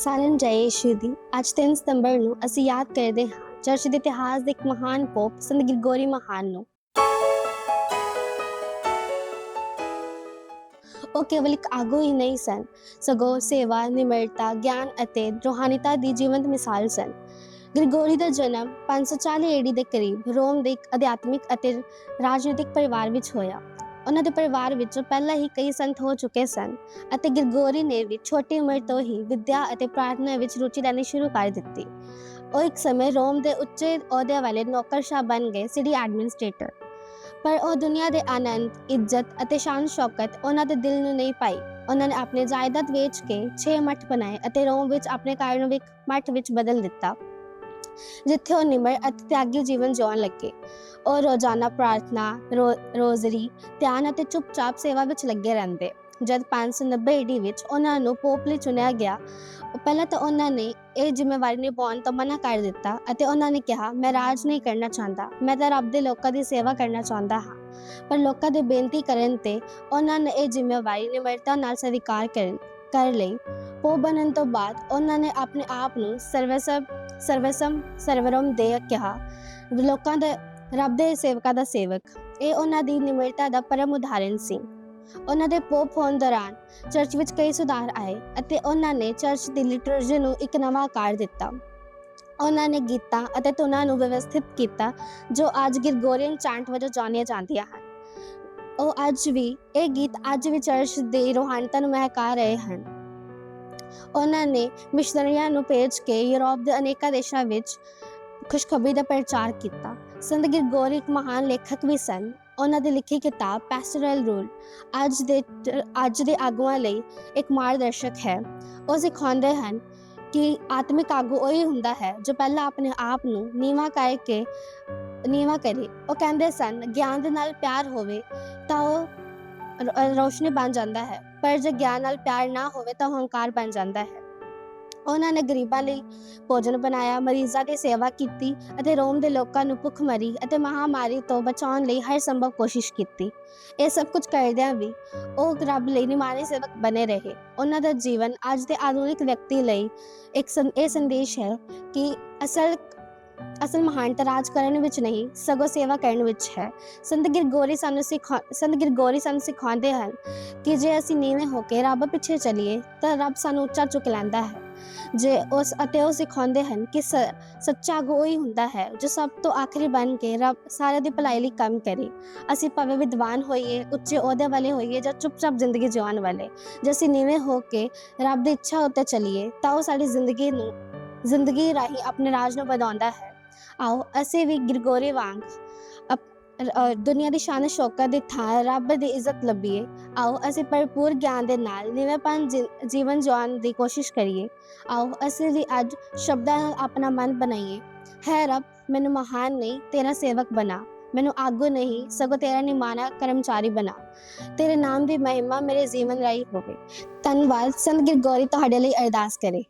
ਸਾਰਿਆਂ ਜੈ ਯਿਸੂ ਦੀ। ਅੱਜ 3 ਸਤੰਬਰ ਨੂੰ ਅਸੀਂ ਯਾਦ ਕਰਦੇ ਹਾਂ, ਚਰਚ ਦੇ ਇਤਿਹਾਸ ਦੇ ਇੱਕ ਮਹਾਨ ਪੋਪ, ਸੰਤ ਗ੍ਰਿਗੋਰੀ ਮਹਾਨ ਨੂੰ। ਉਹ ਕੇਵਲ ਇੱਕ ਆਗੂ ਹੀ ਨਹੀਂ ਸਨ। ਸਗੋਂ ਸੇਵਾ, ਨਿਮਰਤਾ, ਗਿਆਨ ਅਤੇ ਰੂਹਾਨੀਤਾ ਦੀ ਜੀਵੰਤ ਮਿਸਾਲ ਸਨ। ਗ੍ਰਿਗੋਰੀ ਦਾ ਜਨਮ 540 ਏਡੀ ਦੇ ਕਰੀਬ ਰੋਮ ਦੇ ਇੱਕ ਅਧਿਆਤਮਿਕ ਅਤੇ ਰਾਜਨੀਤਿਕ ਪਰਿਵਾਰ ਵਿੱਚ ਹੋਇਆ। ਉਹਨਾਂ ਦੇ ਪਰਿਵਾਰ ਵਿੱਚ ਪਹਿਲਾਂ ਹੀ ਕਈ ਸੰਤ ਹੋ ਚੁੱਕੇ ਸਨ ਅਤੇ ਗ੍ਰਿਗੋਰੀ ਨੇ ਵੀ ਛੋਟੀ ਉਮਰ ਤੋਂ ਹੀ ਵਿਦਿਆ ਅਤੇ ਪ੍ਰਾਰਥਨਾ ਵਿੱਚ ਰੁਚੀ ਲੈਣੀ ਸ਼ੁਰੂ ਕਰ ਦਿੱਤੀ। ਉਹ ਇੱਕ ਸਮੇਂ ਰੋਮ ਦੇ ਉੱਚੇ ਅਹੁਦੇ ਵਾਲੇ ਨੌਕਰਸ਼ਾਹ ਬਣ ਗਏ ਸਿਟੀ ਐਡਮਿਨਿਸਟ੍ਰੇਟਰ। ਪਰ ਉਹ ਦੁਨੀਆ ਦੇ ਆਨੰਦ, ਇੱਜ਼ਤ ਅਤੇ ਸ਼ਾਨ ਸ਼ੌਕਤ ਉਹਨਾਂ ਦੇ ਦਿਲ ਨੂੰ ਨਹੀਂ ਪਾਈ। ਉਹਨਾਂ ਨੇ ਆਪਣੀ ਜਾਇਦਾਦ ਵੇਚ ਕੇ 6 ਮੱਠ ਬਣਾਏ ਅਤੇ ਰੋਮ ਵਿੱਚ ਆਪਣੇ ਘਰ ਨੂੰ ਮੱਠ ਵਿੱਚ ਬਦਲ ਦਿੱਤਾ। ਜਿੱਥੇ ਉਹ ਨਿਮਰ ਅਤੇ ਤਿਆਗੀ ਜੀਵਨ ਜਿਉਣ ਲੱਗੇ। ਉਹ ਰੋਜ਼ਾਨਾ ਪ੍ਰਾਰਥਨਾ ਰੋਜ਼ਰੀ, ਧਿਆਨ ਅਤੇ ਚੁੱਪਚਾਪ ਸੇਵਾ ਵਿੱਚ ਲੱਗੇ ਰਹਿੰਦੇ। ਜਦ 590 ਈਡੀ ਵਿੱਚ ਉਹਨਾਂ ਨੂੰ ਪੋਪ ਲਈ ਚੁਣਿਆ ਗਿਆ, ਪਹਿਲਾਂ ਤਾਂ ਉਹਨਾਂ ਨੇ ਇਹ ਜ਼ਿੰਮੇਵਾਰੀ ਨਿਭਾਉਣ ਤੋਂ ਮਨਾ ਕਰ ਦਿੱਤਾ ਅਤੇ ਉਹਨਾਂ ਨੇ ਕਿਹਾ, ਮੈਂ ਰਾਜ ਨਹੀਂ ਕਰਨਾ ਚਾਹੁੰਦਾ, ਮੈਂ ਤਾਂ ਰੱਬ ਦੇ ਲੋਕਾਂ ਦੀ ਸੇਵਾ ਕਰਨਾ ਚਾਹੁੰਦਾ ਹਾਂ। ਪਰ ਲੋਕਾਂ ਦੇ ਬੇਨਤੀ ਕਰਨ ਤੇ ਉਹਨਾਂ ਨੇ ਇਹ ਜ਼ਿੰਮੇਵਾਰੀ ਨਿਮਰਤਾ ਨਾਲ ਸਵੀਕਾਰ ਕਰ ਲਈ। ਪੋਪ ਬਣਨ ਤੋਂ ਬਾਅਦ ਉਹਨਾਂ ਨੇ ਆਪਣੇ ਆਪ ਨੂੰ ਸਰਵਸਵ ਸਰਵਸਮ ਸਰਵਰਮ ਦੇ ਕਿਹਾ। ਲੋਕਾਂ ਦੇ, ਰੱਬ ਦੇ ਸੇਵਕਾਂ ਦਾ ਸੇਵਕ। ਇਹ ਉਹਨਾਂ ਦੀ ਨਿਮਰਤਾ ਦਾ ਪਰਮ ਉਦਾਹਰਣ ਸੀ। ਉਹਨਾਂ ਦੇ ਪੋਪ ਹੋਣ ਦੌਰਾਨ ਚਰਚ ਵਿੱਚ ਕਈ ਸੁਧਾਰ ਆਏ ਅਤੇ ਉਹਨਾਂ ਨੇ ਚਰਚ ਦੀ ਲਿਟਰੇਚਰ ਨੂੰ ਇੱਕ ਨਵਾਂ ਆਕਾਰ ਦਿੱਤਾ। ਉਹਨਾਂ ਨੇ ਗੀਤਾਂ ਅਤੇ ਧੁਨਾਂ ਨੂੰ ਵਿਵਸਥਿਤ ਕੀਤਾ, ਜੋ ਅੱਜ ਗ੍ਰਿਗੋਰੀਅਨ ਚਾਂਟ ਵਜੋਂ ਜਾਣੀਆਂ ਜਾਂਦੀਆਂ ਹਨ। ਉਹ ਅੱਜ ਵੀ, ਇਹ ਗੀਤ ਅੱਜ ਵੀ ਚਰਚ ਦੀ ਰੋਹਾਨਤਾ ਨੂੰ ਮਹਿਕਾ ਰਹੇ ਹਨ। ਉਹਨਾਂ ਨੇ ਮਿਸ਼ਨਰੀਆਂ ਨੂੰ ਭੇਜ ਕੇ ਯੂਰਪ ਦੇ ਅਨੇਕਾਂ ਦੇਸ਼ਾਂ ਵਿੱਚ ਖੁਸ਼ਖਬਰੀ ਦਾ ਪ੍ਰਚਾਰ ਕੀਤਾ। ਸੰਤ ਗ੍ਰਿਗੋਰੀ ਇੱਕ ਮਹਾਨ ਲੇਖਕ ਵੀ ਸਨ। ਉਹਨਾਂ ਦੀ ਲਿਖੀ ਕਿਤਾਬ ਪੈਸਟੋਰਲ ਰੂਲ ਅੱਜ ਦੇ ਅੱਜ ਦੇ ਆਗੂਆਂ ਲਈ ਇੱਕ ਮਾਰਗਦਰਸ਼ਕ ਹੈ। ਉਹ ਸਿਖਾਉਂਦੇ ਹਨ ਕਿ ਆਤਮਿਕ ਆਗੂ ਉਹੀ ਹੁੰਦਾ ਹੈ ਜੋ ਪਹਿਲਾਂ ਆਪਣੇ ਆਪ ਨੂੰ ਨੀਵਾ ਕਰਕੇ, ਨੀਵਾ ਕਰੇ। ਉਹ ਕਹਿੰਦੇ ਸਨ, ਗਿਆਨ ਦੇ ਨਾਲ ਪਿਆਰ ਹੋਵੇ ਤਾਂ ਉਹ ਰੋਸ਼ਨੀ ਬਣ ਜਾਂਦਾ ਹੈ। ਪਰ ਜੇ ਗਿਆਨ ਨਾਲ ਪਿਆਰ ਨਾ ਹੋਵੇ ਤਾਂ ਹੰਕਾਰ ਬਣ ਜਾਂਦਾ ਹੈ। ਉਹਨਾਂ ਨੇ ਗਰੀਬਾਂ ਲਈ ਭੋਜਨ ਬਣਾਇਆ, ਮਰੀਜ਼ਾਂ ਦੀ ਸੇਵਾ ਕੀਤੀ ਅਤੇ ਰੋਮ ਦੇ ਲੋਕਾਂ ਨੂੰ ਭੁੱਖਮਰੀ ਅਤੇ ਮਹਾਮਾਰੀ ਤੋਂ ਬਚਾਉਣ ਲਈ ਹਰ ਸੰਭਵ ਕੋਸ਼ਿਸ਼ ਕੀਤੀ। ਇਹ ਸਭ ਕੁਝ ਕਰਦਿਆਂ ਵੀ ਉਹ ਰੱਬ ਲਈ ਨਿਮਾਣੇ ਸੇਵਕ ਬਣੇ ਰਹੇ। ਉਹਨਾਂ ਦਾ ਜੀਵਨ ਅੱਜ ਦੇ ਆਧੁਨਿਕ ਵਿਅਕਤੀ ਲਈ ਇੱਕ ਸੰ- ਇਹ ਸੰਦੇਸ਼ ਹੈ ਕਿ ਅਸਲ ਅਸਲ ਮਹਾਨਤਾ ਰਾਜ ਕਰਨ ਵਿੱਚ ਨਹੀਂ ਸਗੋਂ ਸੇਵਾ ਕਰਨ ਵਿੱਚ ਹੈ ਸੰਤ ਗਿਰਗੋਰੀ ਸਾਨੂੰ ਸਿਖਾ ਸੰਤ ਗਿਰਗੋਰੀ ਸਾਨੂੰ ਸਿਖਾਉਂਦੇ ਹਨ ਕਿ ਜੇ ਅਸੀਂ ਨੀਵੇਂ ਹੋ ਕੇ ਰੱਬ ਪਿੱਛੇ ਚੱਲੀਏ ਤਾਂ ਰੱਬ ਸਾਨੂੰ ਉੱਚਾ ਚੁੱਕ ਲੈਂਦਾ ਹੈ ਜੇ ਉਸ ਅਤੇ ਉਹ ਸਿਖਾਉਂਦੇ ਹਨ ਕਿ ਸ- ਸੱਚਾ ਆਗੂ ਉਹੀ ਹੁੰਦਾ ਹੈ ਜੋ ਸਭ ਤੋਂ ਆਖਰੀ ਬਣ ਕੇ ਰੱਬ ਸਾਰਿਆਂ ਦੀ ਭਲਾਈ ਲਈ ਕੰਮ ਕਰੇ ਅਸੀਂ ਭਾਵੇਂ ਵਿਦਵਾਨ ਹੋਈਏ ਉੱਚੇ ਅਹੁਦੇ ਵਾਲੇ ਹੋਈਏ ਜਾਂ ਚੁੱਪਚਾਪ ਜ਼ਿੰਦਗੀ ਜਿਉਣ ਵਾਲੇ ਜੇ ਅਸੀਂ ਨੀਵੇਂ ਹੋ ਕੇ ਰੱਬ ਦੀ ਇੱਛਾ ਉੱਤੇ ਚੱਲੀਏ ਤਾਂ ਉਹ ਸਾਡੀ ਜ਼ਿੰਦਗੀ ਨੂੰ ਜ਼ਿੰਦਗੀ ਰਾਹੀਂ ਆਪਣੇ ਰਾਜ ਨੂੰ ਵਧਾਉਂਦਾ ਹੈ ਆਓ ਅਸੀਂ ਵੀ ਗ੍ਰਿਗੋਰੀ ਵਾਂਗ ਅਪ- ਅ, ਦੁਨੀਆ ਦੀ ਸ਼ਾਨ ਸ਼ੌਕਤ ਦੀ ਥਾਂ ਰੱਬ ਦੀ ਇੱਜ਼ਤ ਲੱਭੀਏ। ਆਓ ਅਸੀਂ ਭਰਪੂਰ ਗਿਆਨ ਦੇ ਨਾਲ ਨਿਵੇਪਨ ਜੀਵਨ ਜਿਉਣ ਦੀ ਕੋਸ਼ਿਸ਼ ਕਰੀਏ। ਆਓ ਅਸੀਂ ਵੀ ਅੱਜ ਸ਼ਬਦਾਂ ਨਾਲ ਆਪਣਾ ਮਨ ਬਣਾਈਏ। ਹੈ ਰੱਬ ਮੈਨੂੰ ਮਹਾਨ ਨਹੀਂ ਤੇਰਾ ਸੇਵਕ ਬਣਾ। ਮੈਨੂੰ ਆਗੂ ਨਹੀਂ ਸਗੋਂ ਤੇਰਾ ਨਿਮਾਣਾ ਕਰਮਚਾਰੀ ਬਣਾ। ਤੇਰੇ ਨਾਮ ਦੀ ਮਹਿਮਾ ਮੇਰੇ ਜੀਵਨ ਰਾਹੀਂ ਹੋਵੇ। ਧੰਨਵਾਦ ਸੰਤ ਗਿਰਗੋਰੀ ਤੁਹਾਡੇ ਲਈ ਅਰਦਾਸ ਕਰੇ।